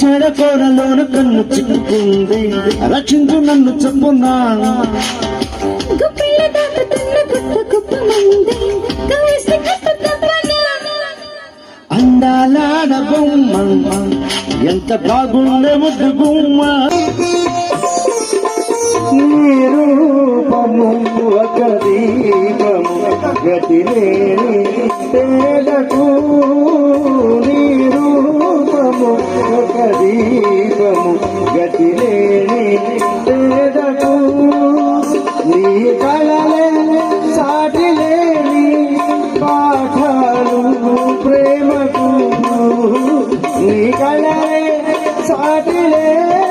కోరలోన కన్ను చిక్కుకుంది. రక్షించు నన్ను చెప్పున్నా అందాలాడ బొమ్మ ఎంత బాగుండే ముద్దు గుమ్మ నీ రూపము ఒక దీపము గతి లేని ఒక దీపము గతి లేని పేదకు. నీ కళలే సాటి లేని పాఠాలు ప్రేమకు. నీ కళలే సాటి లేని